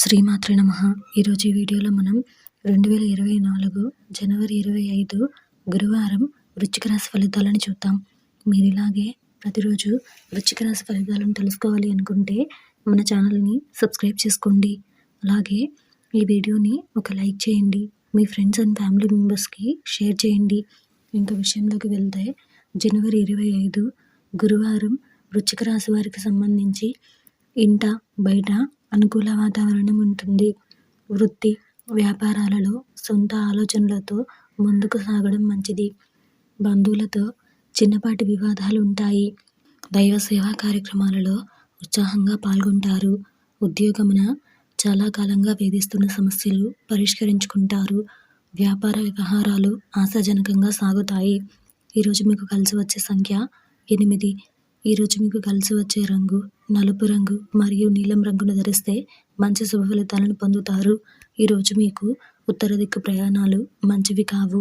శ్రీమాత్రి నమ. ఈరోజు ఈ వీడియోలో మనం రెండు వేల ఇరవై నాలుగు జనవరి ఇరవై ఐదు గురువారం వృచ్చిక రాశి ఫలితాలను చూద్దాం. మీరు ఇలాగే ప్రతిరోజు వృచ్చిక రాశి ఫలితాలను తెలుసుకోవాలి అనుకుంటే మన ఛానల్ని సబ్స్క్రైబ్ చేసుకోండి. అలాగే ఈ వీడియోని ఒక లైక్ చేయండి. మీ ఫ్రెండ్స్ అండ్ ఫ్యామిలీ మెంబర్స్కి షేర్ చేయండి. ఇంకా విషయంలోకి వెళ్తే జనవరి ఇరవై ఐదు గురువారం వృచ్చిక రాశి వారికి సంబంధించి ఇంట బయట అనుకూల వాతావరణం ఉంటుంది. వృత్తి వ్యాపారాలలో సొంత ఆలోచనలతో ముందుకు సాగడం మంచిది. బంధువులతో చిన్నపాటి వివాదాలు ఉంటాయి దైవ సేవా కార్యక్రమాలలో ఉత్సాహంగా పాల్గొంటారు. ఉద్యోగమున చాలా కాలంగా వేధిస్తున్న సమస్యలు పరిష్కరించుకుంటారు. వ్యాపార వ్యవహారాలు ఆశాజనకంగా సాగుతాయి. ఈరోజు మీకు కలిసి వచ్చే సంఖ్య ఎనిమిది. ఈరోజు మీకు కలిసి వచ్చే రంగు నలుపు రంగు మరియు నీలం రంగును ధరిస్తే మంచి శుభ ఫలితాలను పొందుతారు. ఈరోజు మీకు ఉత్తర దిక్కు ప్రయాణాలు మంచివి కావు.